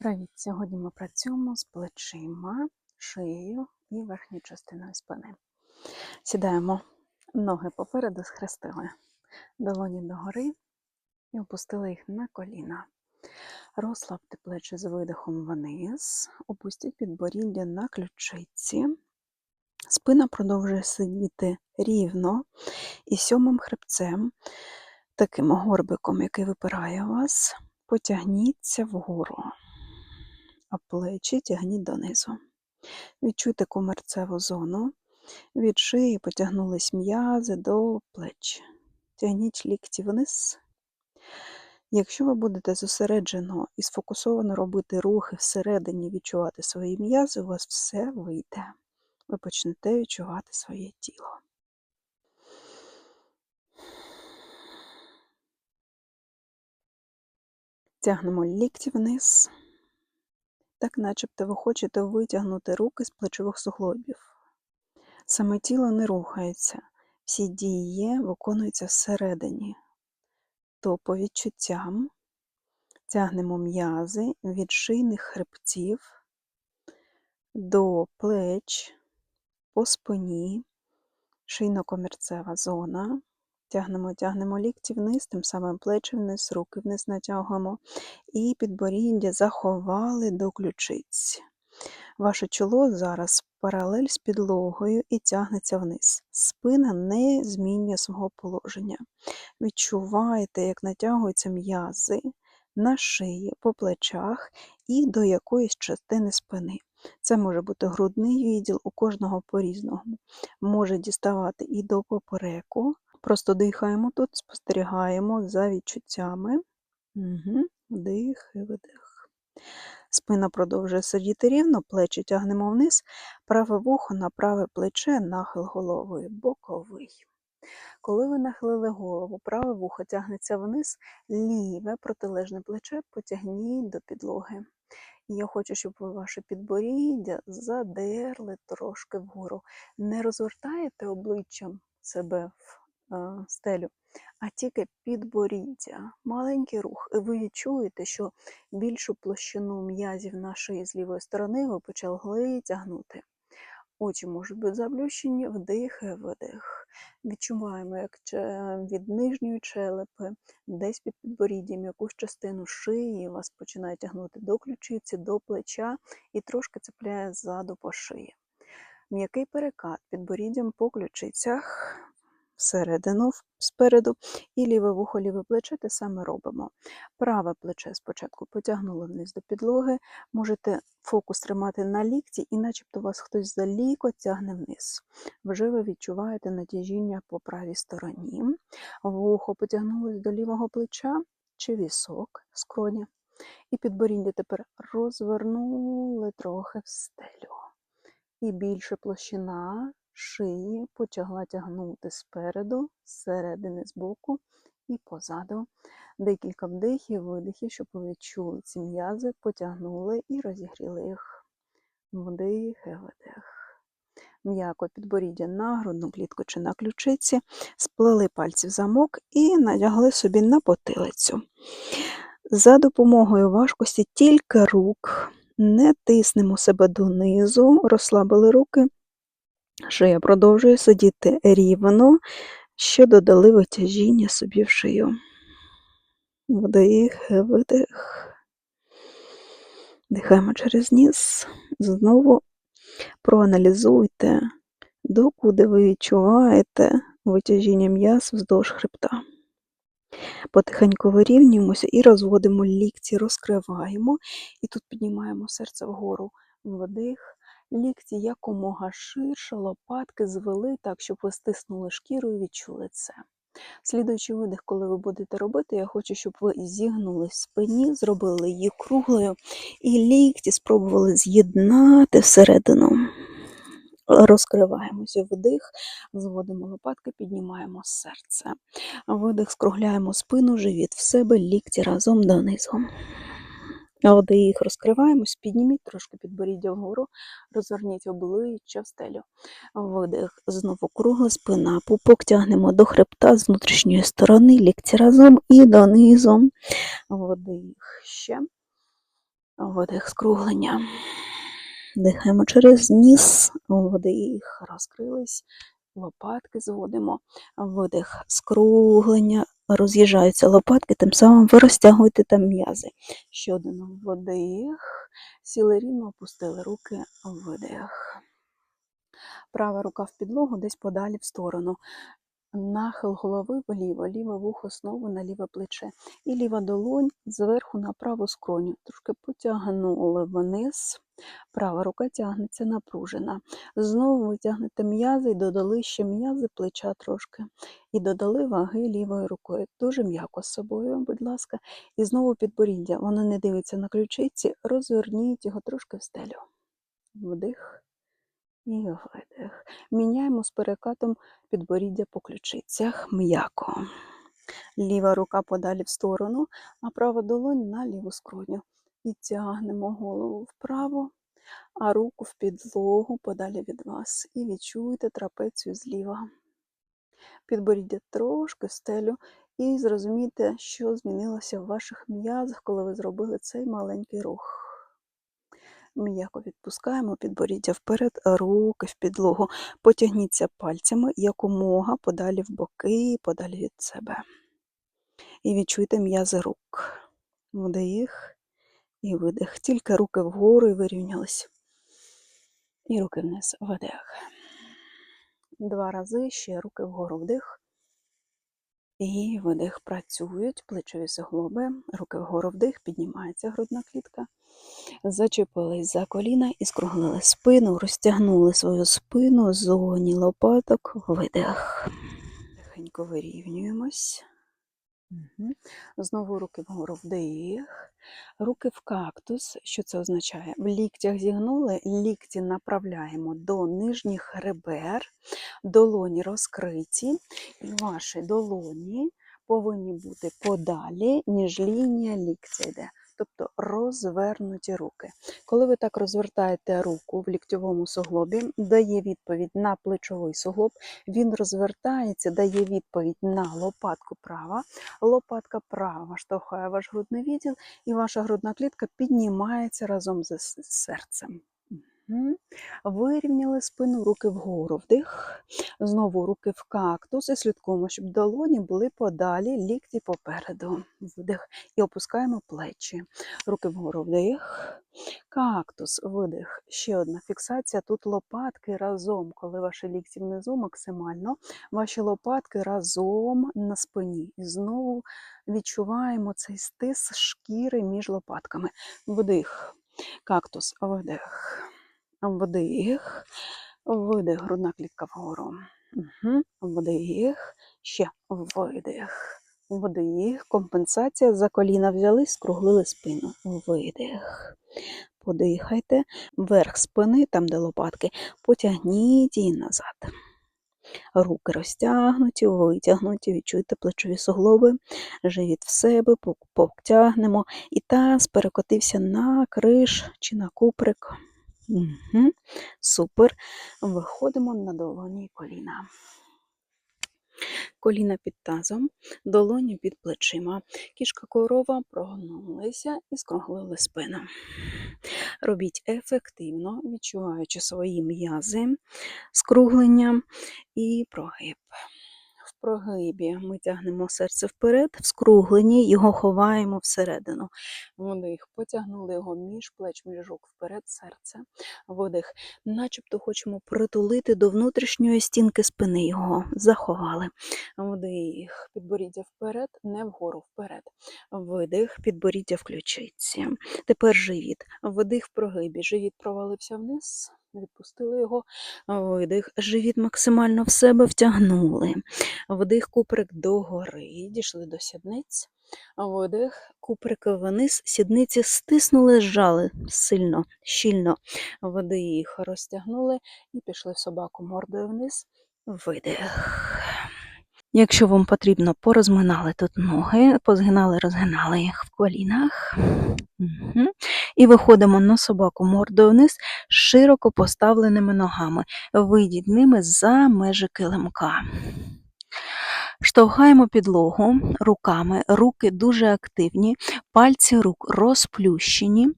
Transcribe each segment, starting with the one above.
Привіт! Сьогодні ми працюємо з плечима, шиєю і верхньою частиною спини. Сідаємо ноги попереду, схрестили долоні догори і опустили їх на коліна. Розслабте плечі з видихом вниз, опустіть підборіддя на ключиці. Спина продовжує сидіти рівно і сьомим хребцем, таким горбиком, який випирає вас, потягніться вгору а плечі тягніть донизу. Відчуйте комерцеву зону. Від шиї потягнулись м'язи до плеч. Тягніть лікті вниз. Якщо ви будете зосереджено і сфокусовано робити рухи всередині, відчувати свої м'язи, у вас все вийде. Ви почнете відчувати своє тіло. Тягнемо лікті вниз так начебто ви хочете витягнути руки з плечових суглобів. Саме тіло не рухається, всі дії виконуються всередині. То по відчуттям тягнемо м'язи від шийних хребців до плеч, по спині, шийно-комірцева зона. Тягнемо, тягнемо лікті вниз, тим самим плечі вниз, руки вниз натягуємо. І підборіддя заховали до ключиць. Ваше чоло зараз паралель з підлогою і тягнеться вниз. Спина не змінює свого положення. Відчуваєте, як натягуються м'язи на шиї, по плечах і до якоїсь частини спини. Це може бути грудний відділ у кожного по-різному. Може діставати і до попереку, Просто дихаємо тут, спостерігаємо за відчуттями. Угу. Вдих і видих. Спина продовжує сидіти рівно, плечі тягнемо вниз, праве вухо на праве плече, нахил голови, боковий. Коли ви нахилили голову, праве вухо тягнеться вниз, ліве протилежне плече потягніть до підлоги. Я хочу, щоб ви ваше підборіддя задерли трошки вгору. Не розвертаєте обличчям себе в стелю, а тільки підборіддя, маленький рух. І ви відчуєте, що більшу площину м'язів нашої з лівої сторони ви почали тягнути. Очі можуть бути заплющені, вдих видих. Відчуваємо, як від нижньої челепи, десь під підборіддям якусь частину шиї вас починає тягнути до ключиці, до плеча і трошки цепляє ззаду по шиї. М'який перекат підборіддям по ключицях всередину спереду, і ліве вухо, ліве плече те саме робимо. Праве плече спочатку потягнули вниз до підлоги, можете фокус тримати на лікті, і начебто вас хтось за ліко тягне вниз. Вже ви відчуваєте натяжіння по правій стороні. Вухо потягнулось до лівого плеча чи вісок скроні. І підборіддя тепер розвернули трохи в стелю. І більше площина шиї почала тягнути спереду, зсередини, збоку і позаду. Декілька вдихів, видихів, щоб ви відчули ці м'язи, потягнули і розігріли їх. Вдих видих. М'яко підборіддя на грудну клітку чи на ключиці, сплели пальці в замок і надягли собі на потилицю. За допомогою важкості тільки рук, не тиснемо себе донизу, розслабили руки, Шия продовжує сидіти рівно, ще додали витяжіння собі в шию. Вдих, видих. Дихаємо через ніс. Знову проаналізуйте, докуди ви відчуваєте витяжіння м'яс вздовж хребта. Потихеньку вирівнюємося і розводимо лікті, розкриваємо, і тут піднімаємо серце вгору. Вдих, лікті якомога ширше, лопатки звели так, щоб ви стиснули шкіру і відчули це. Слідуючий видих, коли ви будете робити, я хочу, щоб ви зігнули в спині, зробили її круглою, і лікті спробували з'єднати всередину. Розкриваємося вдих, зводимо лопатки, піднімаємо серце. Видих, скругляємо спину, живіт в себе, лікті разом донизу. Вдих, розкриваємось, підніміть трошки підборіддя вгору, розверніть обличчя в стелю. Видих, знову кругла спина, пупок тягнемо до хребта з внутрішньої сторони, лікті разом і донизу. Вдих ще. Видих скруглення. Дихаємо через ніс, вдих, розкрились, лопатки зводимо, видих, скруглення, роз'їжджаються лопатки, тим самим ви розтягуєте там м'язи. Ще один вдих, сіли рівно, опустили руки, видих. Права рука в підлогу, десь подалі в сторону. Нахил голови вліво, ліве вухо знову на ліве плече. І ліва долонь зверху на праву скроню. Трошки потягнули вниз. Права рука тягнеться напружена. Знову витягнете м'язи і додали ще м'язи плеча трошки. І додали ваги лівою рукою. Дуже м'яко з собою, будь ласка. І знову підборіддя. Воно не дивиться на ключиці. Розверніть його трошки в стелю. Вдих і видих. Міняємо з перекатом підборіддя по ключицях м'яко. Ліва рука подалі в сторону, а права долонь на ліву скроню. І тягнемо голову вправо, а руку в підлогу подалі від вас. І відчуйте трапецію зліва. Підборіддя трошки стелю. І зрозумійте, що змінилося в ваших м'язах, коли ви зробили цей маленький рух. М'яко відпускаємо підборіддя вперед, руки в підлогу. Потягніться пальцями якомога подалі в боки, подалі від себе. І відчуйте м'язи рук. Вдих і видих. Тільки руки вгору і вирівнялись. І руки вниз. Вдих. Два рази ще руки вгору вдих. І видих. Працюють плечові суглоби, руки вгору вдих, піднімається грудна клітка. Зачепились за коліна і скруглили спину, розтягнули свою спину, зоні лопаток, видих. Тихенько вирівнюємось. Знову руки вгору вдих, руки в кактус. Що це означає? В ліктях зігнули, лікті направляємо до нижніх ребер, долоні розкриті, і ваші долоні повинні бути подалі, ніж лінія ліктя йде тобто розвернуті руки. Коли ви так розвертаєте руку в ліктьовому суглобі, дає відповідь на плечовий суглоб, він розвертається, дає відповідь на лопатку права, лопатка права штовхає ваш грудний відділ, і ваша грудна клітка піднімається разом з серцем. Вирівняли спину, руки вгору, вдих. Знову руки в кактус і слідкуємо, щоб долоні були подалі, лікті попереду. Вдих. І опускаємо плечі. Руки вгору вдих. Кактус, видих. Ще одна фіксація. Тут лопатки разом, коли ваші лікті внизу максимально, ваші лопатки разом на спині. І знову відчуваємо цей стис шкіри між лопатками. Вдих. Кактус, видих. Вдих, видих, грудна клітка вгору. Угу. Вдих, ще видих. Вдих. Компенсація за коліна взяли, скруглили спину. Видих. Подихайте. Верх спини, там, де лопатки, потягніть її назад. Руки розтягнуті, витягнуті, відчуйте плечові суглоби, живіт в себе, потягнемо. І таз перекотився на криш чи на куприк. Угу. Супер. Виходимо на долоні коліна. Коліна під тазом, долоні під плечима. Кішка корова прогнулися і скруглили спину. Робіть ефективно, відчуваючи свої м'язи, скруглення і прогиб прогибі ми тягнемо серце вперед, в скругленні його ховаємо всередину. Вдих, потягнули його між плеч, між рук вперед, серце. Видих. Начебто хочемо притулити до внутрішньої стінки спини його. Заховали. Вдих, підборіддя вперед, не вгору вперед. Видих, підборіддя в ключиці. Тепер живіт. Вдих в прогибі. Живіт провалився вниз. Відпустили його, видих, живіт максимально в себе втягнули. Вдих, куприк догори, дійшли до сідниць. Видих, куприк вниз, сідниці стиснули, зжали сильно, щільно. Вдих, розтягнули і пішли собаку мордою вниз. Видих. Якщо вам потрібно, порозминали тут ноги, позгинали, розгинали їх в колінах. Угу. І виходимо на собаку мордою вниз широко поставленими ногами. Вийдіть за межі килимка. Штовхаємо підлогу руками, руки дуже активні, пальці рук розплющені.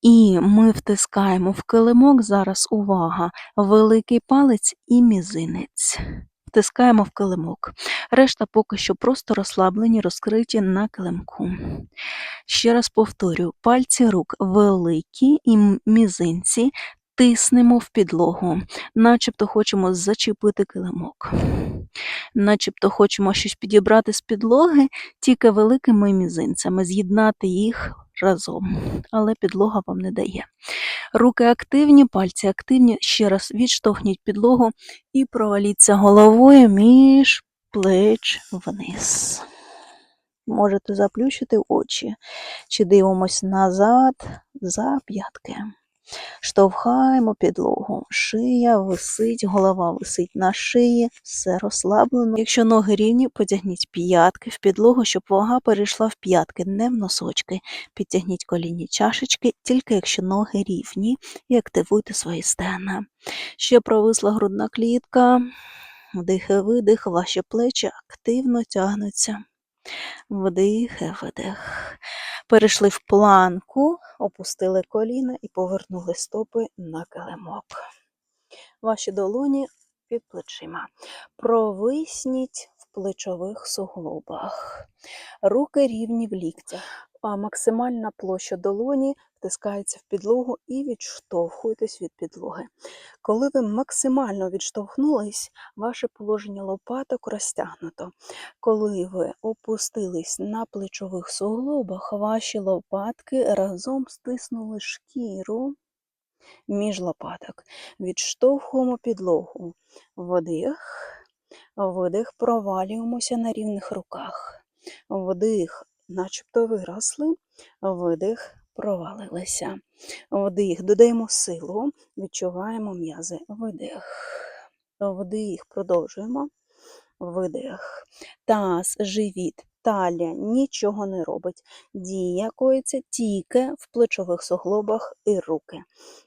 І ми втискаємо в килимок зараз увага, великий палець і мізинець. Втискаємо в килимок. Решта поки що просто розслаблені, розкриті на килимку. Ще раз повторюю, пальці рук великі і мізинці тиснемо в підлогу, начебто хочемо зачепити килимок. Начебто хочемо щось підібрати з підлоги, тільки великими мізинцями, з'єднати їх разом, але підлога вам не дає. Руки активні, пальці активні. Ще раз відштовхніть підлогу і проваліться головою між плеч вниз. Можете заплющити очі, чи дивимось назад за п'ятки. Штовхаємо підлогу. Шия висить, голова висить на шиї, все розслаблено. Якщо ноги рівні, потягніть п'ятки в підлогу, щоб вага перейшла в п'ятки, не в носочки. Підтягніть колінні чашечки, тільки якщо ноги рівні, і активуйте свої стегна. Ще провисла грудна клітка. Вдих і видих, ваші плечі активно тягнуться. Вдих і видих. Перейшли в планку, опустили коліна і повернули стопи на килимок. Ваші долоні під плечима. Провисніть в плечових суглобах. Руки рівні в ліктях. А максимальна площа долоні втискається в підлогу і відштовхуйтесь від підлоги. Коли ви максимально відштовхнулись, ваше положення лопаток розтягнуто. Коли ви опустились на плечових суглобах, ваші лопатки разом стиснули шкіру між лопаток. Відштовхуємо підлогу. Вдих, видих, провалюємося на рівних руках. Вдих, начебто виросли, видих, провалилися. Вдих, додаємо силу, відчуваємо м'язи. Видих. Вдих, продовжуємо. Видих. Таз, живіт, талія нічого не робить. Дія коїться тільки в плечових суглобах і руки.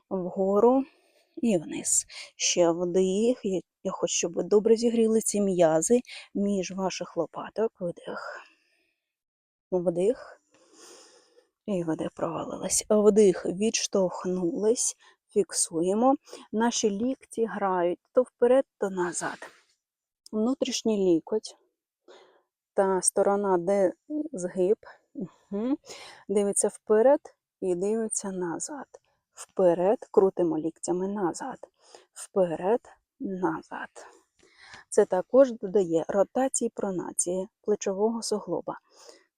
Вгору і вниз. Ще вдих. Я, хочу, щоб ви добре зігріли ці м'язи між ваших лопаток. Видих. Вдих. І видих провалились. Вдих, відштовхнулись, фіксуємо. Наші лікті грають то вперед, то назад. Внутрішній лікоть та сторона, де згиб, угу. дивиться вперед і дивиться назад. Вперед, крутимо ліктями назад. Вперед, назад. Це також додає ротації пронації плечового суглоба.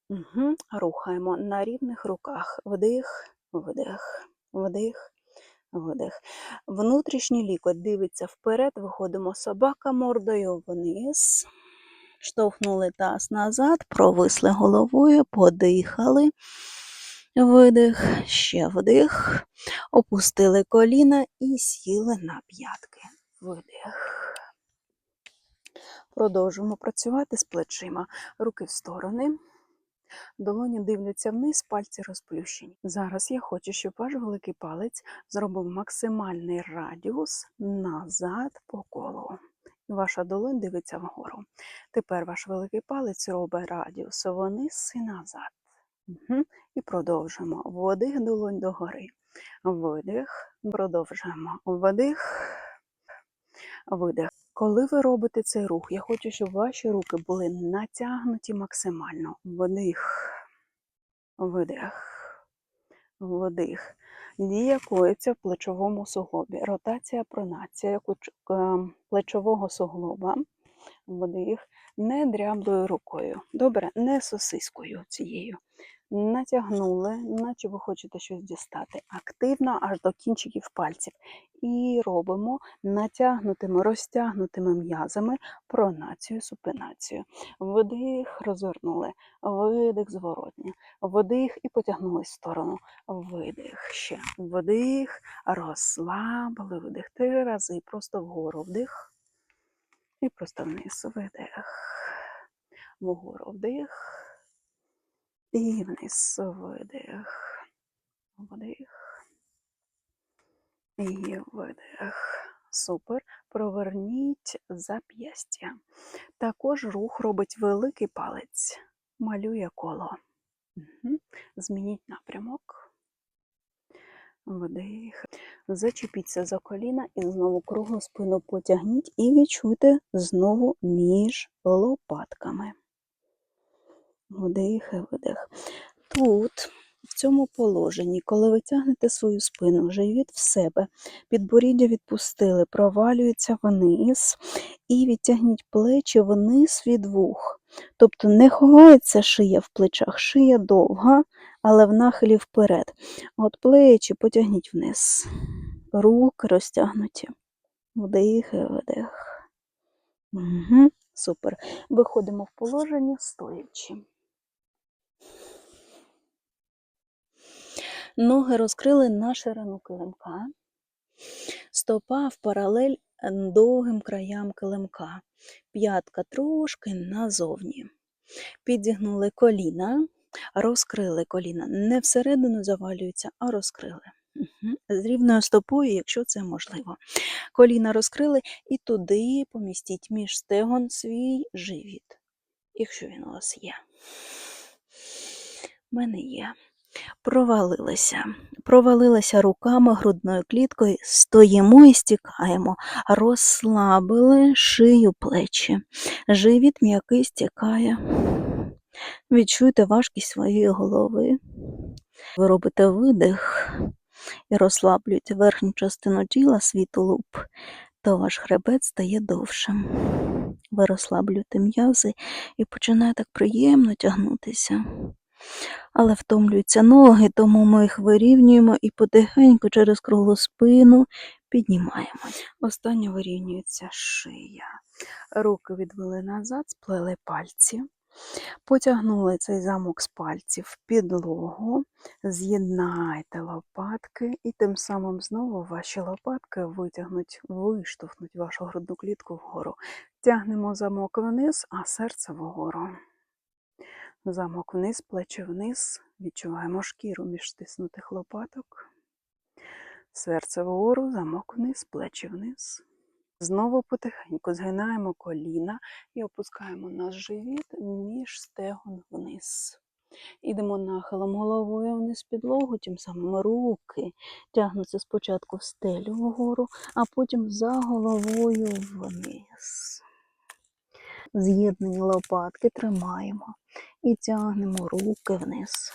Угу. Рухаємо на рівних руках. Вдих, вдих, вдих, видих. Внутрішній лікоть дивиться вперед, виходимо собака мордою вниз. Штовхнули таз назад, провисли головою, подихали. Видих, ще вдих. Опустили коліна і сіли на п'ятки. Видих. Продовжуємо працювати з плечима. Руки в сторони. Долоні дивляться вниз, пальці розплющені. Зараз я хочу, щоб ваш великий палець зробив максимальний радіус назад по колу. Ваша долонь дивиться вгору. Тепер ваш великий палець робить радіус вниз і назад. Угу. І продовжуємо. Вдих, долонь догори. Видих, продовжуємо. Вдих, видих. Коли ви робите цей рух, я хочу, щоб ваші руки були натягнуті максимально. Вдих, видих, вдих. Дія коїться в плечовому суглобі. Ротація, пронація куч- е, плечового суглоба. Вдих. Не дряблою рукою. Добре, не сосискою цією. Натягнули, наче ви хочете щось дістати. Активно аж до кінчиків пальців. І робимо натягнутими, розтягнутими м'язами пронацію, супинацію. Вдих, розвернули, видих зворотня, вдих і потягнули в сторону. Видих ще. Вдих, розслабили, видих. Три рази. Просто вгору вдих. І просто вниз видих. Вгору вдих. І вниз видих. Вдих. І видих. Супер. Проверніть зап'ястя. Також рух робить великий палець. Малює коло. Угу. Змініть напрямок. Вдих. Зачепіться за коліна і знову круглу спину потягніть і відчуйте знову між лопатками. Вдих видих. Тут, в цьому положенні, коли ви тягнете свою спину, живіт в себе, підборіддя відпустили, провалюється вниз і відтягніть плечі вниз від вух. Тобто не ховається шия в плечах, шия довга, але в нахилі вперед. От плечі потягніть вниз. Руки розтягнуті. Вдих видих. Угу, супер. Виходимо в положення стоячи. Ноги розкрили на ширину килимка. Стопа в паралель довгим краям килимка. П'ятка трошки назовні. Підігнули коліна, розкрили коліна. Не всередину завалюються, а розкрили. З рівною стопою, якщо це можливо. Коліна розкрили і туди помістіть між стегон свій живіт, якщо він у вас є. У мене є. Провалилися. Провалилися руками грудною кліткою, стоїмо і стікаємо, розслабили шию плечі. Живіт м'який стікає. Відчуйте важкість своєї голови. Ви робите видих і розслаблюєте верхню частину тіла, свій тулуб, то ваш хребет стає довшим. Ви розслаблюєте м'язи і починає так приємно тягнутися. Але втомлюються ноги, тому ми їх вирівнюємо і потихеньку через круглу спину піднімаємо. Останнє вирівнюється шия. Руки відвели назад, сплели пальці. Потягнули цей замок з пальців в підлогу, з'єднайте лопатки, і тим самим знову ваші лопатки витягнуть, виштовхнуть вашу грудну клітку вгору. Тягнемо замок вниз, а серце вгору. Замок вниз, плечі вниз, відчуваємо шкіру між стиснутих лопаток. Серце вгору, замок вниз, плечі вниз. Знову потихеньку згинаємо коліна і опускаємо наш живіт між стегон вниз. Ідемо нахилом головою вниз підлогу, тим самим руки тягнуться спочатку в стелю вгору, а потім за головою вниз. З'єднані лопатки тримаємо і тягнемо руки вниз.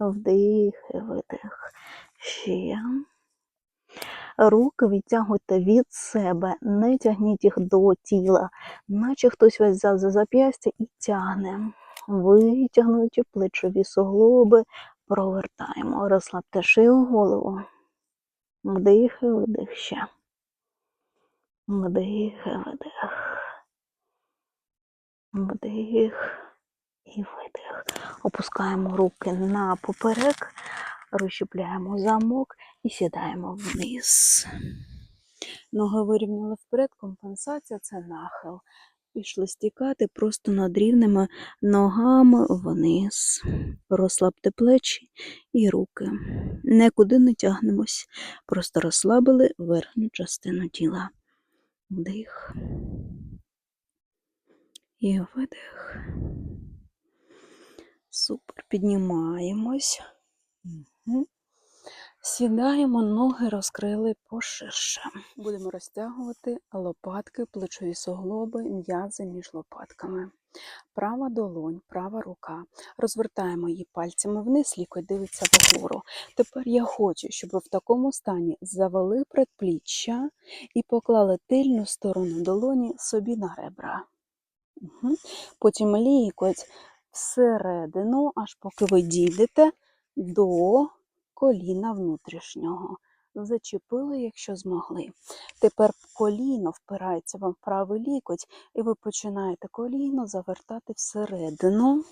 Вдих і видих. Ще. Руки відтягуйте від себе, не тягніть їх до тіла, наче хтось вас взяв за зап'ястя і тягне. Витягнуті плечові суглоби, провертаємо, розслабте шию голову. Вдих і видих ще. Вдих і видих. Вдих і видих. Опускаємо руки на поперек, розщепляємо замок і сідаємо вниз. Ноги вирівняли вперед, компенсація це нахил. Пішли стікати просто над рівними ногами вниз. Розслабте плечі і руки. Нікуди не тягнемось, просто розслабили верхню частину тіла. Вдих і видих. Супер. Піднімаємось. Сідаємо, ноги розкрили поширше. Будемо розтягувати лопатки, плечові суглоби, м'язи між лопатками. Права долонь, права рука. Розвертаємо її пальцями вниз, лікоть дивиться вгору. Тепер я хочу, щоб ви в такому стані завели предпліччя і поклали тильну сторону долоні собі на ребра. Потім лікоть всередину, аж поки ви дійдете до коліна внутрішнього. Зачепили, якщо змогли. Тепер коліно впирається вам в правий лікоть, і ви починаєте коліно завертати всередину.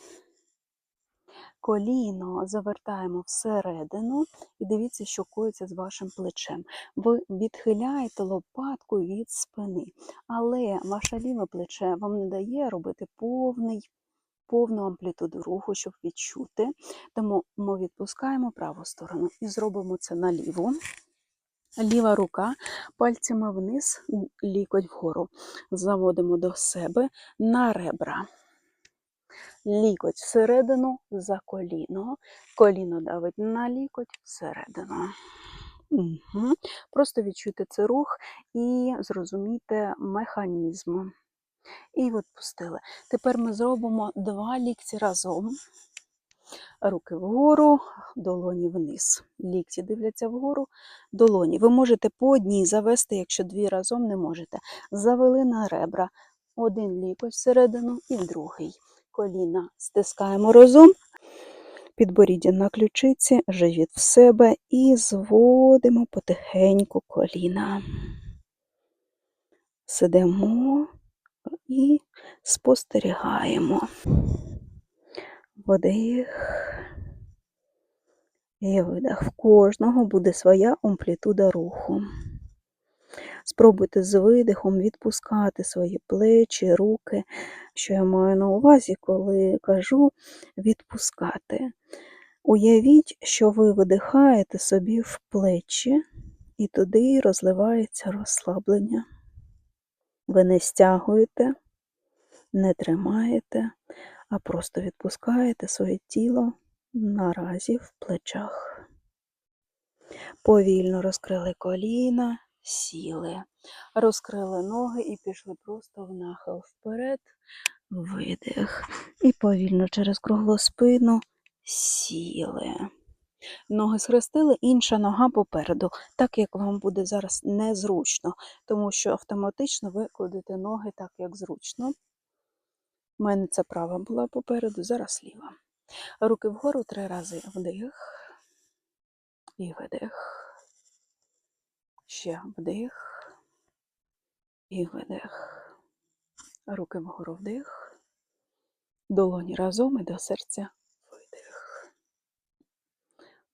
Коліно завертаємо всередину і дивіться, що коїться з вашим плечем. Ви відхиляєте лопатку від спини, але ваше ліве плече вам не дає робити повний повну амплітуду руху, щоб відчути. Тому ми відпускаємо праву сторону і зробимо це наліво. Ліва рука пальцями вниз, лікоть вгору. Заводимо до себе на ребра. Лікоть всередину за коліно. Коліно давить на лікоть всередину. Угу. Просто відчуйте цей рух і зрозумійте механізм. І відпустили. Тепер ми зробимо два лікті разом. Руки вгору, долоні вниз. Лікті дивляться вгору, долоні. Ви можете по одній завести, якщо дві разом не можете. Завели на ребра. Один лікоть всередину і другий. Коліна стискаємо разом. Підборіддя на ключиці, живіт в себе і зводимо потихеньку коліна. Сидимо і спостерігаємо. Вдих і видих. В кожного буде своя амплітуда руху. Спробуйте з видихом відпускати свої плечі, руки, що я маю на увазі, коли кажу відпускати. Уявіть, що ви видихаєте собі в плечі, і туди розливається розслаблення. Ви не стягуєте, не тримаєте, а просто відпускаєте своє тіло наразі в плечах. Повільно розкрили коліна, сіли, розкрили ноги і пішли просто в нахил вперед, видих. І повільно через круглу спину сіли. Ноги схрестили, інша нога попереду, так як вам буде зараз незручно, тому що автоматично ви кладете ноги так, як зручно. У мене це права була попереду, зараз ліва. Руки вгору три рази вдих і видих. Ще вдих і видих. Руки вгору вдих. Долоні разом і до серця видих.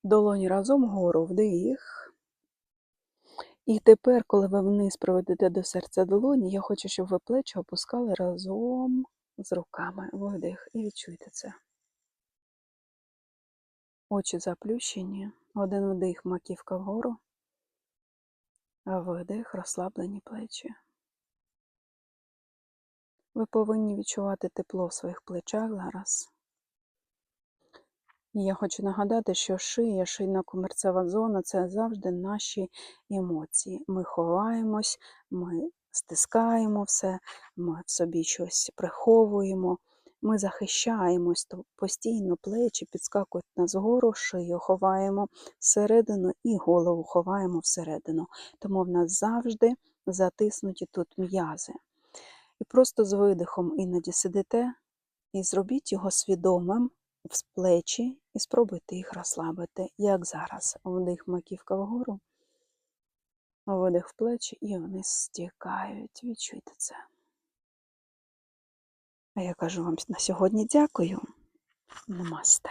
Долоні разом вгору вдих. І тепер, коли ви вниз проведете до серця долоні, я хочу, щоб ви плечі опускали разом з руками. Видих. І відчуйте це. Очі заплющені, один вдих, маківка вгору, а видих, розслаблені плечі. Ви повинні відчувати тепло в своїх плечах зараз. І я хочу нагадати, що шия, шийна комерцева зона це завжди наші емоції. Ми ховаємось, ми стискаємо все, ми в собі щось приховуємо. Ми захищаємось, то постійно плечі підскакують нас вгору, шию ховаємо всередину і голову ховаємо всередину. Тому в нас завжди затиснуті тут м'язи. І просто з видихом іноді сидите і зробіть його свідомим в плечі і спробуйте їх розслабити, як зараз. Вдих маківка вгору, видих в плечі і вони стікають. Відчуйте це. А я кажу вам на сьогодні дякую. Намасте.